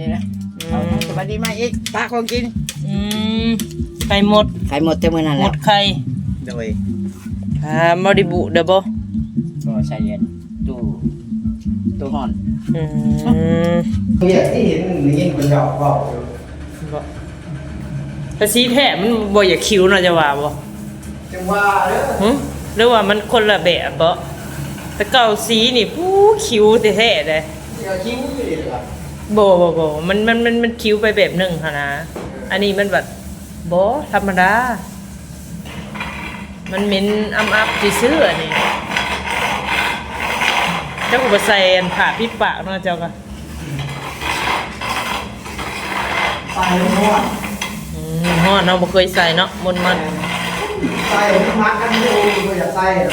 นี่นะอืเอามสวัสดีมาอีกป้าของกินอืมไข่หมดขายหมดเต็มมือนั่นหแหมละดไข่โดยอ่ามาริบุเด้อบ่ก็ใส่เย็นตู้ตู้ห่อนอืมเรียกที่เห็นมันยินคนหยอกบอกอยู่บ่แต่สีแท้มันบ่อยากคิ้วเนาะจะว่าบ่จังว่าเด้อหึหรือว่ามันคนละแบบบ่แต่เก่าสีนี่ผู้คิ้วแท้ๆเลยเดี๋ยวคิ้วอยู่ดีล่ะบ่บ่บ่มันมันมันมันคิ้วไปแบบหนึงหั่นนะ อันนี้มันแบบบ่ธรรมดา มันเหม็นอำอับซื่อๆอันนี้ เจ้าก็บ่ใส่อันผ้าปิดปากเนาะเจ้าก็ใส่หัวอืมฮอดเนาะบ่เคยใส่เนาะมนต์มันใส่มักกันอยู่ก็อยากใส่ห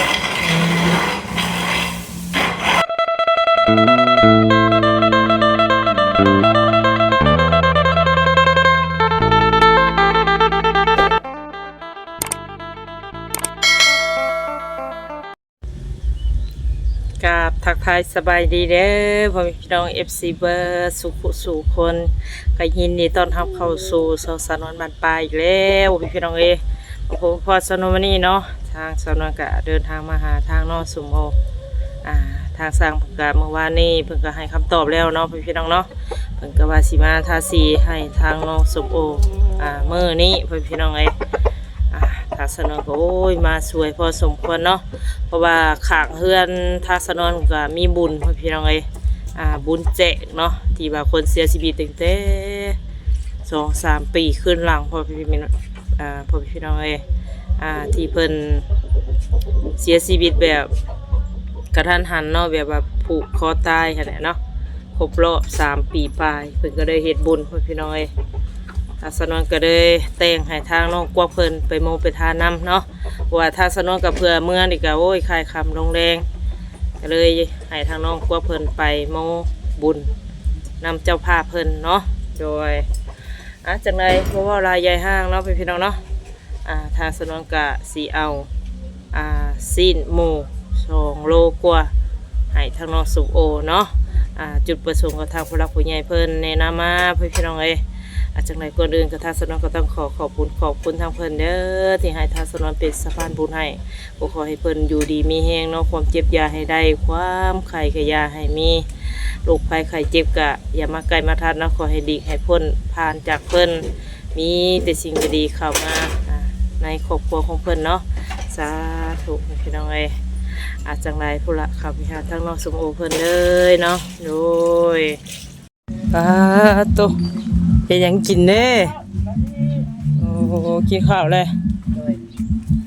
ร ทักทายสบายดีเด้อพ่อแม่พี่น้อง FC เบอร์สุขสู่คนก็ยินดีต้อนรับเข้าสู่สาวสนวนบ้านปลายอีกแล้วพ่อแม่พี่น้องเอผมพอสนวนวันนี้เนาะทางสนวนก็เดินทางมาหาทางนอสุมโออ่าทางสร้างเพิ่นก็เมื่อวานนี้เพิ่นก็ให้คำตอบแล้วเนาะพ่อแม่พี่น้องเนาะเพิ่นก็ว่าสิมาทาสีให้ทางนอสุมโออ่ามื้อนี้พ่อแม่พี่น้องเอ ทัศนนก็โอ้ยมาสวยพอสมควรเนาะเพราะว่าขางเฮือนทัศนนก็มีบุญพ่อพี่น้องเอ้อ่าบุญแจกเนาะที่ว่าคนเสียชีวิตตั้งแต่สองสามปีขึ้นหลังพ่อพี่พี่น้องอ่าพ่อพี่น้องเอ้อ่าที่เพิ่นเสียชีวิตแบบกระทันหันเนาะแบบว่าผูกคอตายหั่นแหละเนาะครบรอบสามปีปลายเพิ่นก็ได้เฮ็ดบุญพ่อพี่น้องเอ้ ยทาสนวนก็เลยแต่งให้ทางน้องกวักเพิ่นไปโมไปทานำเนาะเพราะว่าทาสนวนกับเพื่อเมื่อนี่ก็โอ้ยคายคำลงแรงก็เลยให้ทางน้องกวักเพิ่นไปโมบุญนำเจ้าภาพเพิ่นเนาะโดยอะจังไรเพราะว่าลายใหญ่ห้างเนาะพี่น้องเนาะอ่าทาสนวนกะสีเอาอ่าซีนหมูสองโลกว่าให้ทางน้องสุโอเนาะอ่าจุดประสงค์กับทางผู้รักผู้ใหญ่เพิ่นแนะนำมาพี่น้องเอ้ อาจังไรก่อนอื่นก็ทางสนวนก็ต้องขอขอบคุณขอบคุณทางเพิ่นเด้อที่ให้ทาสนวนเป็นสะพานบุญให้ก็ขอให้เพิ่นอยู่ดีมีแห้งเนาะความเจ็บยาให้ได้ ความไข่ก็อยาให้มีโรคภัยไข้เจ็บกะ อย่ามาไกลมาทัดเนาะขอให้ดีให้พ้นผ่านจากเพิ่นมีแต่สิ่งดีๆเข้ามาในครอบครัวของเพิ่นเนาะสาธุพี่น้องเอ้ยอาจังไรผู้ละขับพิหารทั้งน้องสมโอเพิ่นเลยเนาะโดยปาตุ ฮ็ดหยังกินเด้โอ้โหกินข้าวเลยโดย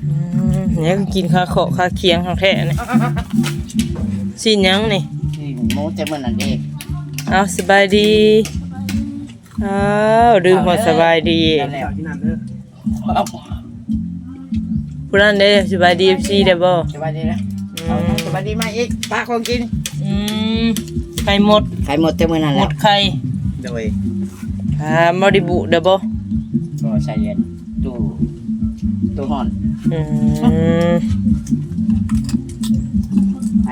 อืมเนี่ยก็กินข้าวเคาะข้าวเคียงข้าวแท้นี่สิหยังนี่ นี่หมูเต็มมือนั่นเองเอาสบายดีอ้าวดื่มพอสบายดีนั่นแหละที่นั่นเด้อเอาผู้นั้นเด้สบายดีซีได้บ่สวัสดีนะอืเอามสวัสดีมาอีกป้าของกินอืมไข่หมดขายหมดเต็มมือนั่นหแหมละดไข่โดย อ่ามาริบุเด้อบ่ก็ใส่เย็นตู้ตู้ห่อนอืม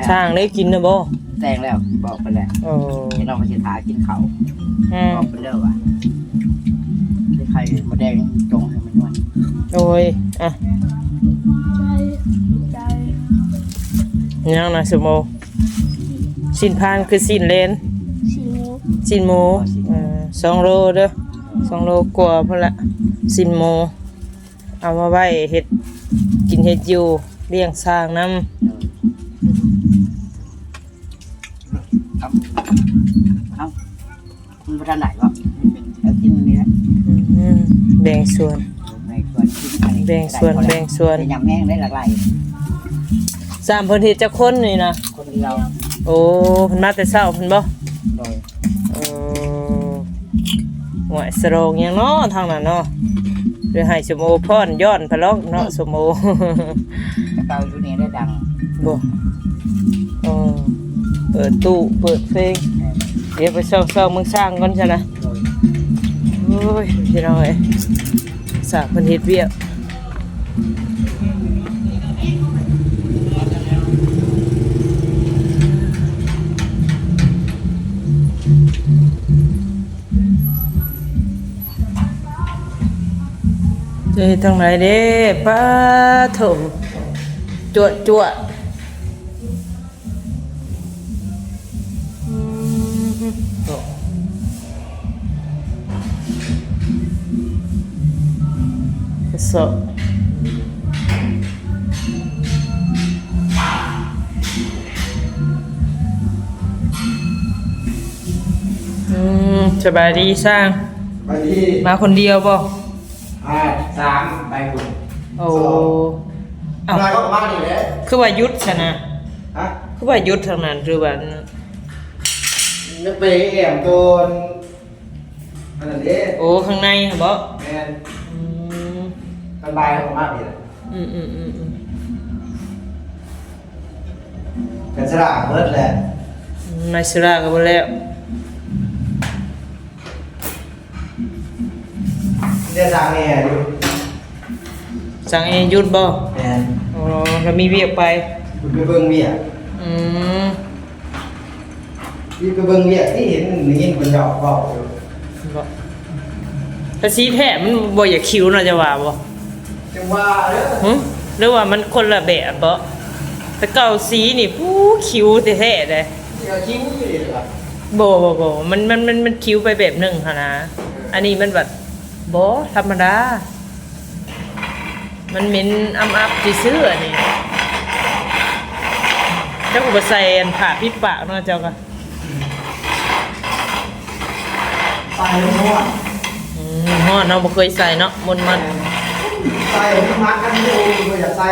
สร้างได้กินเด้อบ่แต่งแล้วบอกไปแล้วโอ้พี่น้องก็สิทากินเขาวอืมบอกไปแล้วว่าที่ใครมาแดงจงให้มันนวดโอ้ยอะยังนะสมโมสินพานคือสินเลนสินหมูอ่า สองโลเด้อสองโลกว่าพอละสินหมูเอามาไว้เห็ดกินเห็ดอยู่เลี้ยงสร้างน้เอาเอามันประทานไหนวะเอากินนี่แหละำอืมแบ่งส่วน ในส่วนกินอันนี้แบ่งส่วนแบ่งส่วนได้ยำแห้งได้หลากหลายสามเพิ่นเฮ็ดจักคนนี่นะคนเดียวโอ้เพิ่นมาแต่เช้าเพิ่นบ่ หวยสโรงยังเนาะทางนั้นเนาะหรือให้สมโอพรย้อนพะลอกเนาะสมโอกระเป๋าอยู่นี่ได้ดังบ่เออเปิดตู้เปิดเพลงเออเดี๋ยวไปเศร้าๆมึงสร้างก่อนจ้ะนะโดยโอ้ยพี่น้องเอ้ยสร้างเพิ่นเฮ็ดเวียก เฮ็ดทางไหนเด้ป้าโถจวดจวดอืมโถ่กระสอบอืมสบายดีสร้างไปที่มาคนเดียวบ่อ่า สามไปคุณโอ้เอ้าเอ้าก็มาดิเลยคือว่าหยุดซะนะ ฮะคือว่าหยุดทางนั้นหรือว่า นึกไปแอมโดนอันนั้นเด้โอ้ ข้างในบ่แมนอืมกันบายออกมาดิอืมอืมอืมอืมเป็นสระเบิดแหละนายสุราก็บ่แล้ว เดี๋ยวสร้างเนี่ยอยู่สั่งเองหยุดบ่แมนอ๋อแล้วมีเวียกไปคุณไปเบิ่งเมียอืมที่ไปเบิ่งเมียที่เห็นนี่ยินคนหยอกบอกอยู่บ่ภาษีแท้มันบ่อยากคิวเนาะจะว่าบ่จังว่าเด้อหึหรือว่ามันคนละแบบบ่แต่เก่าสีนี่ผู้คิวแท้ๆเด้ที่เขาคิ้วอยู่ดิเหรอบ่บ่บ่มันมันมันมันคิวไปแบบหนึงหั่นนะอันนี้มันแบบ บ่ธรรมดา มันเหม็นอ้ำอับซื่ออันนี้เจ้าก็บ่ใส่อันผ้าปิปากเนาะเจ้าก็ใส่ม้วนอืมฮ้อเนาะบ่เคยใส่เนาะมันมันใส่มัดกันอยู่ไม่อยากใส่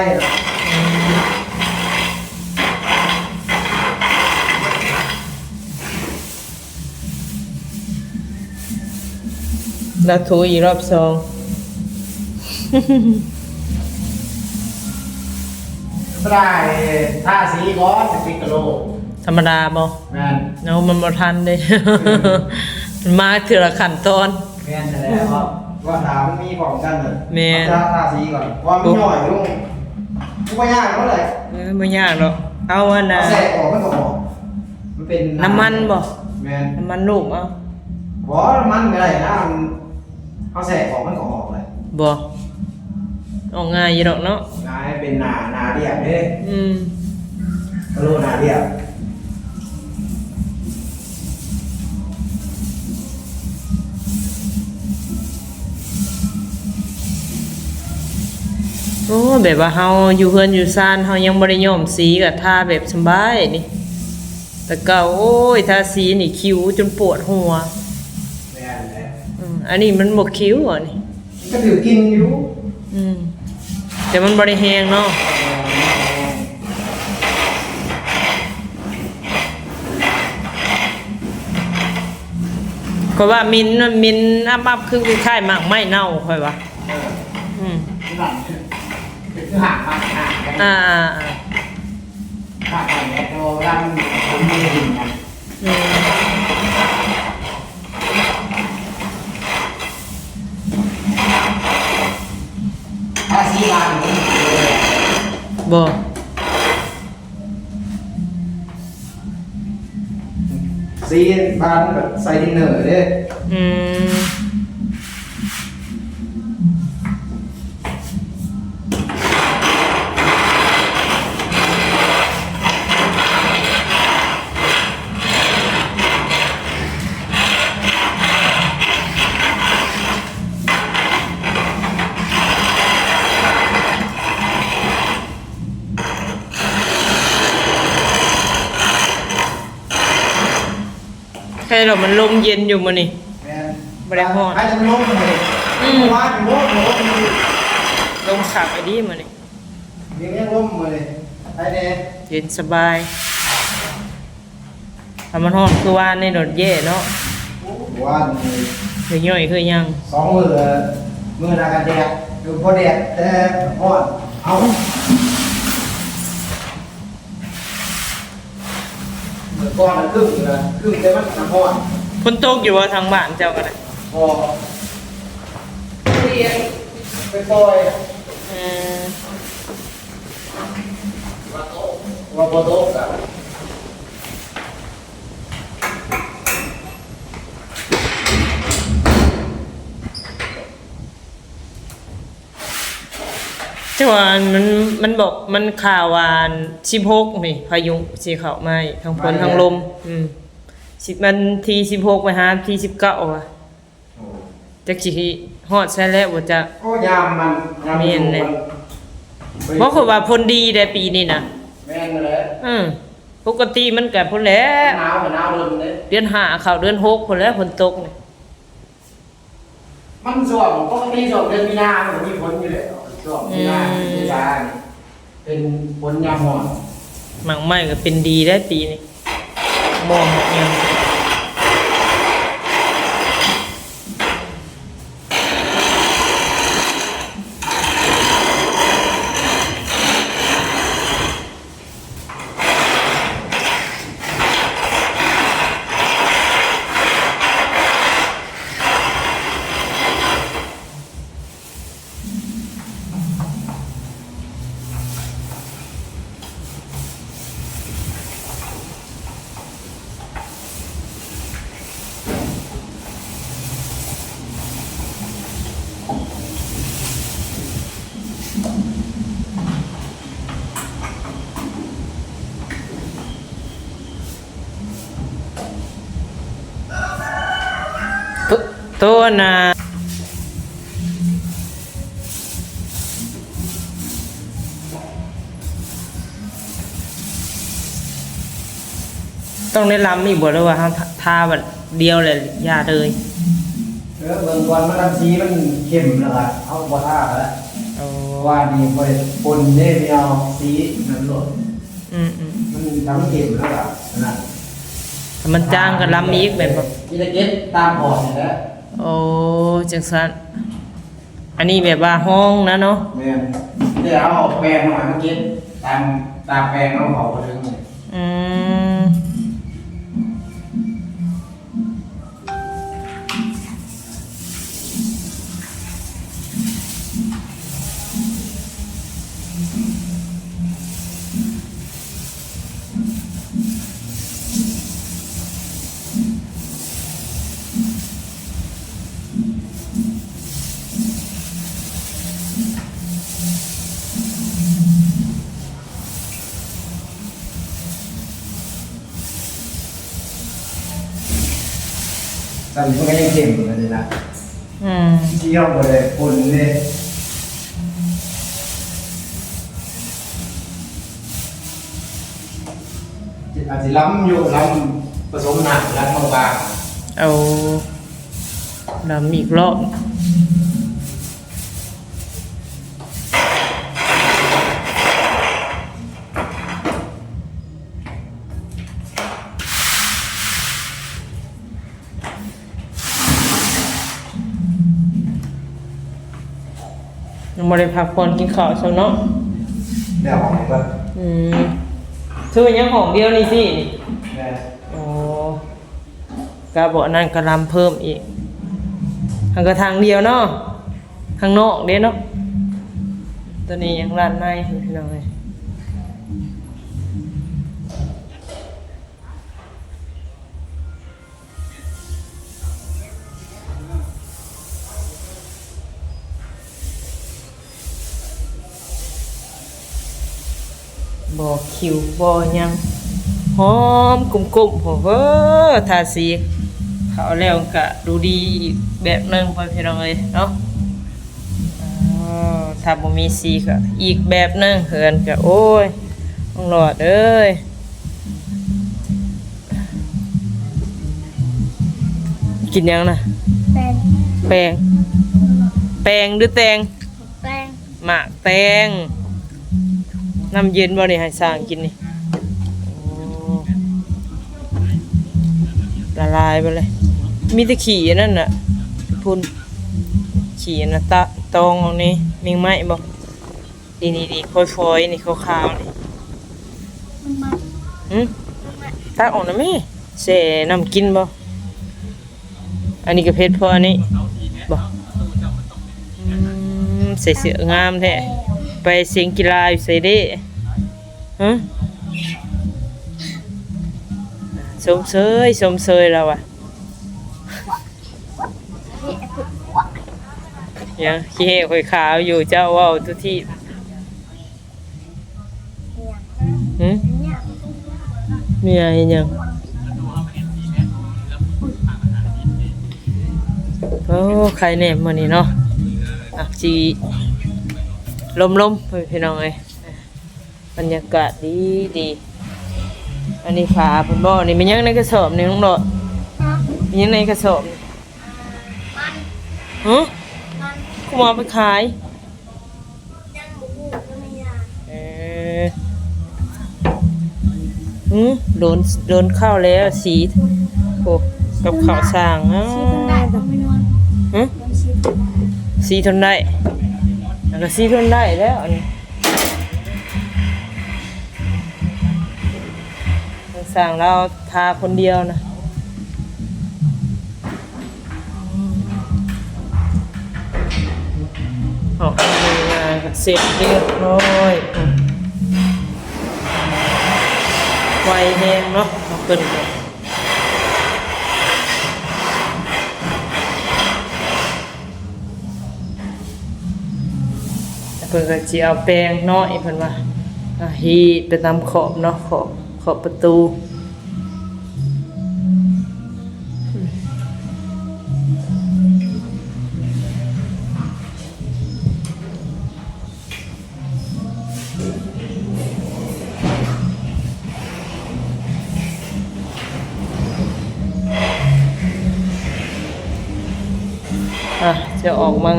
แล้วถูอีกรอบสองสไลด์ท่าสีก้อนสิบกิโลธรรมดาบ่แมนเนาะมันบ่ทันเด้ มันมาทีละขั้นตอน แมนนั่นแหละครับว่าถามมีของกันเลยแม่น เอาท่าสีก่อนว่ามีหน่อยลุงทุกไม่ยากเท่าไหร่เออบ่ยากหรอกเอาอันเอาน่ะแสกออกมันก็ออกมันเป็นน้ำมันบ่แมนน้ำมันนุ่มเอา บ่น้ำมันก็ได้นะมัน เอาแสกออกมันก็ออกเลยบ่ออกง่ายอยู่ดอกเนาะงายเป็นหนาหนาเดียบเด้อืมกระโหลกหนาเดียบโอ้แบบว่าเฮาอยู่เฮือนอยู่ซ่านเฮายังบ่ได้ย้อมสีก็ทาแบบสำบายนี่แต่เก่าโอ้ยทาสีนี่คิ้วจนปวดหัวแมนแหละ อืมอันนี้มันบ่คิ้วอะนี่ก็ถือกินอยู่อืมแต่มันบ่ได้แฮงเนาะก็ว่ามินท์มันมินท์อับอับคือคล้ายๆหมากไม้เน่าค่อยว่าเอออืมที่หลังคือคือห่างมากห่างกันอ่าห่างกันเนี่ยตัวรันผมมีหินกันๆอืม ถ้าสีลานนี่ บ่สีบานแบบใส่ดินเนอร์เด้อืม ใครเรามันลมเย็นอยู่มื้อนี่แม่นบ่ได้ฮอดใครจะมาลงเลยอืมเมื่อวานโม้โม้มีลมขับไอ้ดีมื้อนี่มีเงี้ยล่มมาเลยไอ้เนี่ยเย็นสบายถ้ามันฮ้อนคือว่าในรถเย่เนาะว่าคือย่อยคือยังสองมือมือนากันแดดดูพอแดดแต่ฮอดเอาเมื่อ ก่อนน่ะครึ่งเลยครึ่งแต่มันน้ำฮอดฝนตกอยู่ว่าทางบ้านเจ้าก็ได้พอเรียนไปปล่อยอืมว่าพอโต๊ะกับ จังหวะมันมันบอกมันข่าววาสิบหกนี่พายุสิเข้ามาอีกทั้งฝนทั้งลม อืมสิบมันทีสิบหกไปหาทีสิบเก้าอะโอ้จักสิฮอดใช่แล้วบ่จะโอ้ยามมันยามแม่นเลยมันบ่คือว่าพลดีได้ปีนี้น่ะแม่นเลยอืมปกติมันก็พุ่นแหล้วหนาวกับหนาวเดินเลยเดือนห้าเข้าเดือนหกพุ่นแหล้วฝนตกนี่มันส่วงปกติส่วงเดือนมีนามันมีฝนอยู่แล้ว ส่วงมีนาเมษานี่เป็นฝนยามร้อน หมังไม้ก็เป็นดีได้ปีนี้มองยัง ตัวตัวน่ะต้องได้ลำอีกบ่แล้วว่าเฮาทาบัดเดียวเลยยาเลยเออเบิ่งก่อนมันทำสีมันเข้มแล้วล่ะเอาบ่ท่าแล้วเอาว่านี่บ่ได้ปนเด้ไม่เอาสีนั่นโลดอืมอืมมันทำเข้มแล้วล่ะนั่นถ้ามันจ้างก็ลำอีกแม่นบ่มีตะเก็ดตามพอร์ตนี่แหละ โอ้จังสันอันนี้แบบว่าห้องนะเนาะแม่นเดี๋ยวเอาแปลงมาเมื่อกี้ตามตามแปลงเอาเขาไปถึง นนี้มันก็ยังเข้มอยู่เลยนะอืมที่เอาบ่ได้ปนเลยอาจจะล้ำอยู่ล้ำผสมหนักล้ำบางเอาลำอีกรอบ ยังไม่ได้พักผ่อนกินข้าวซะเนาะๆเดี๋ยวของก็อืมคือมันยังของเดียวนี่สิแม่โอ้กาบอกนั่นกระลำเพิ่มอีกทางกระทางเดียวเนาะทางนอกเด้เนาะตัวนี้ยังร้านในพี่น้องเลย บอกคิวบอยังหอมกลุ่มๆผมเออทาสีเขาแล้วก็ดูดีอีกแบบหนึงพอพี่น้องเลยเนาะอ๋อถ้าบ่มีสีก็อีกแบบหนึงเหินก็โอ้ยต้องหลอดเอ้ยกินยังนะแป้งแปงแปงหรือแตงแป้งหมากแตง น้ำเย็นบ่นี่ให้สร้างกินนี่โอ้ละลายไปเลย มีแต่ขี่อันนั่นน่ะพุ่นขี่อันน่ะตะตองตรงนี้มีไหมบ่นี่นี่นี่ฟอยๆนี่ขาวๆนี่มันมาหึตาออกนะแม่เสน้ำกินบ่อันนี้ก็เพชรพออันนี้บ่อืมใส่เสื้องามแท้ ไปเสียงกีฬาอยู่ใส่เด้ฮะสมเซยสมเซยเราอะยังขี้เหข่อยขาวอยู่เจ้าว่าวทุกที่หืมมีอะไรยังโอ้ใครเนบมานี่เนาะอักจี ลมๆเฮ้ยพี่น้องเอ้ยบรรยากาศดีดีอันนี้ขาเพิ่นบ่นี่มันยังในกระสอบนี่น้องโดดฮะมันยังในกระสอบนี่มันฮะมันกูมาเอาไปขายยังหมูก็ไม่ยากเออหืมโดนโดนเข้าแล้วสีโอ้กับข้าวสร้างอ้าชีคนได้ก็ไม่นอนหึโดนชีคนได้สีทนได้อัน ก็สีทนได้แล้วอันนี้ทางสร้างเราทาคนเดียวนะออกมีงานก็เสร็จเรียบร้อยไวแหงเนาะเอาเปิ่น เพิ่นก็สิเอาแปรงน้อยเพิ่นว่าอะฮีไปตามขอบเนาะขอบขอบประตู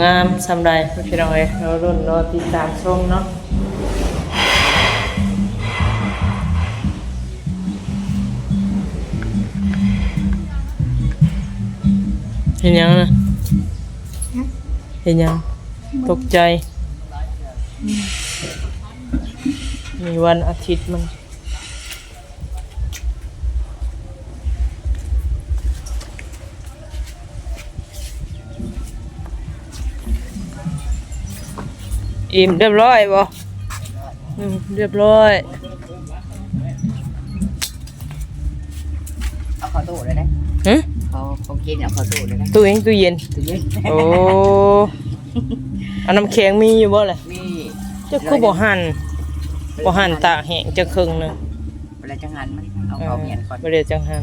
งามสำไรพี่น้องเอ้ยเรารุ่นรอติดตามชมเนาะเห็นยังนะเห็นยังตกใจ มีวันอาทิตย์มัน อิ่มเรียบร้อยบ่อืมเรียบร้อยเอาเข้าตู้เลยนะฮะเขาเขากินเอาเข้าตู้เลยนะตู้เองตู้เย็นตู้เย็นโอ้อันน้ำแข็งมีอยู่บ่ล่ะมีเจะคือบ่หั่นบ่หั่นตากแห้งจะครึ่งหนึงเวลาจะงานมันเอาเขาเมียนก่อนบ่ได้จังหั่น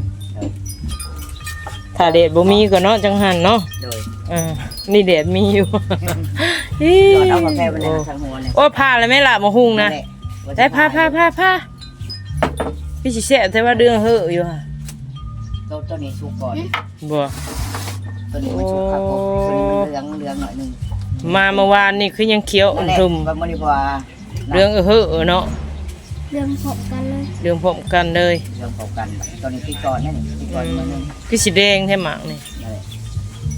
ถ้าแดดบ่มีก็เนาะจังหั่นเนาะโดยอ่านี่แดดมีอยู่อีตอนเอากาแฟไปเลยทางหัวเนี่ยโอ้ยพาแล้วแม่ล่ะมาหุงนะแหลว่าจะได้พาพาพาพาพี่สิแซ่บแต่ว่าเรื่องเฮอะอยู่ห่ะตัวตัวนี้สุกก่อน บ่ตัวนี้มันสุกครับผมตัวนี้มันเหลืองเหลืองหน่อยหนึงมาเมื่อวานนี่คือยังเขียวอุ่นั่นนแหละทุ่มว่ามันดีกว่าเรื่องเฮอะเนาะ เรื่องพบกันเลยเรื่องพร้อมกันเลยเรื่องเผากันบัดตัวนี้พี่กรนั่นนี่พี่กรมันนึงคือสีแดงแท้หมากนี่นั่นแหละ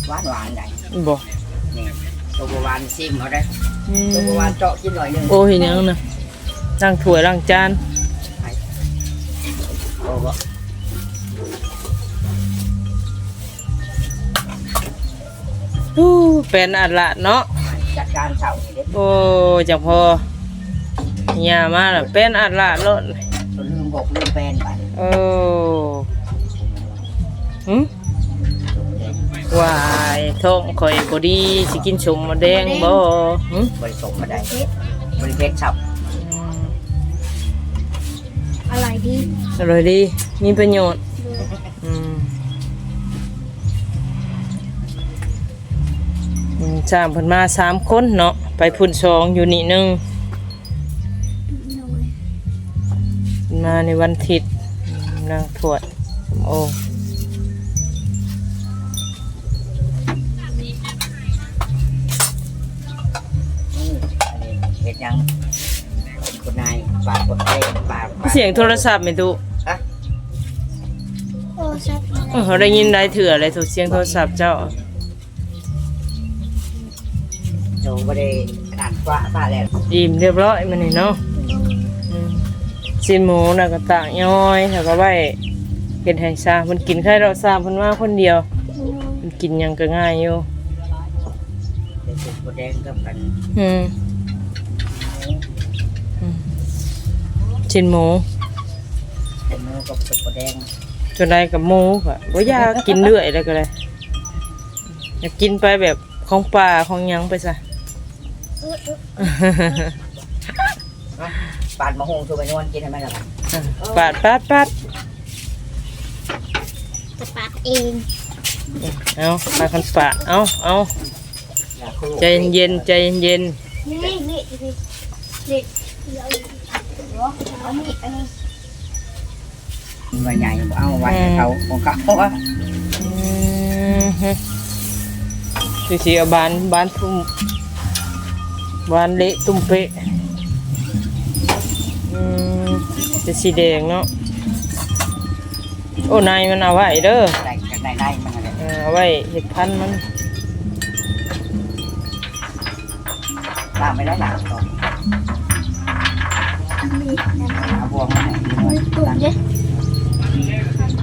หวานหวานได้บ่นี่ตัวบัววานซิมเอาได้ตัวบัววานเจาะกินหน่อยหนึงโอ้เห็นยังนะล้างถ้วยล้างจานโอ้ก็อู้เป็นอัดละเนาะจัดการเสานี่เด้โอ้จังพอ หย่ามาแล้วเป็นอัดละโลดตัวลืมบอกลืมแฟนไปโอ้หึวายท้องข่อยบ่ดีสิกินสมมะแดงบ่หึบริสมมาได้บริเพชรฉับอืมอะไรดีอร่อยดี มีประโยชน์อืมอืมจ้างเพิ่นมาสามคนเนาะไปพุ่นสองอยู่นี่หนึง มาในวันอาทิตย์อืมนางถวดสมโอนี่อันนี้เห็ดยังคนนายปากคนเต้ปากปากเสียงโทรศัพท์ไหมตุอะโอ้ชัดเลยเออเขาได้ยินได้เถื่ออะไรถูกเสียงโทรศัพท์เจ้าโจไม่ได้ขนาดกว่าป้าแล้วอิ่มเรียบร้อยมันนี่เนาะอืม สินหมูน่ะก็ตากย้อยแล้วก็ไว้เฮ็ดให้ซามันกินแค่เราซาเพิ่นมาคนเดียว มันกินหยังก็ง่ายอยู่เด็กสุดแดงกับกันอืมอืมชิ้นหมูเป็นมือกับสุดแดงจนได้กับหมูก็บ่อยากกินเรื่อยแล้วก็เลยอยากกินไปแบบของป่าของหยังไปซะ ปาดมะฮงชูไปนวลกินทำไมล่ะอะปาดปาดปาดจะปากเองเอาปาดคันปาดเอาเอาอยากคุยใจเย็นๆใจเย็นนี่นี่นี่นี่เดี๋ยวเอานี่เออใบใหญ่เอาไว้ให้เขาของเขาเพราะว่าๆอืมฮึสิสิเอาบานบานทุ่มบานเละตุ้มเปะ จะสีแดงเนาะโอ้นายมันเอาไว้เด้อได้จากได้ได้มันอะไรเออเอาไว้เห็ดพันธุ์มันตามไปได้หลังก่อนนี่นั่นเอาพวงมาให้มันตุ่มเด้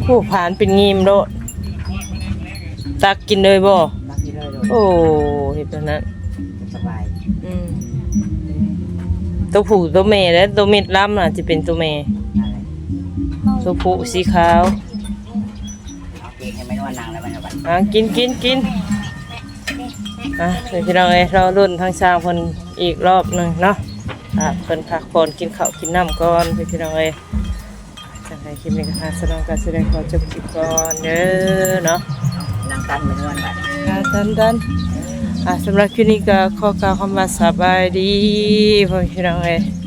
ผู้ผ่านเป็นงีมโดดตักกินเลยบ่นักที่เลยเลยโอ้เห็ดแบบนั้นสบายอืม ตัวผู้ตัวแม่และตัวเม็ดล้ำน่ะจะเป็นตัวแม่อะไรตัวผู้สีขาวเอาเกงให้ไม่ว่านางแล้วมันจะบันอะกินกินกินอะเดี๋ยวพี่น้องเอ้ยเรารุ่นทางสร้างเพิ่นอีกรอบหนึงเนาะอะเพิ่นพักผ่อนกินข้าวกินน้ำก่อนพี่น้องเอ้ยจังไดคลิปนี้ก็ทางสนองการแสดงขอจบคลิปก่อนเด้อเนาะนางตันเป็นวันบัดค่ะดันดันอะ สำหรับคลิปนี้ก็ขอกล่าวคำว่าสบายดีพ่อพี่น้องเอ้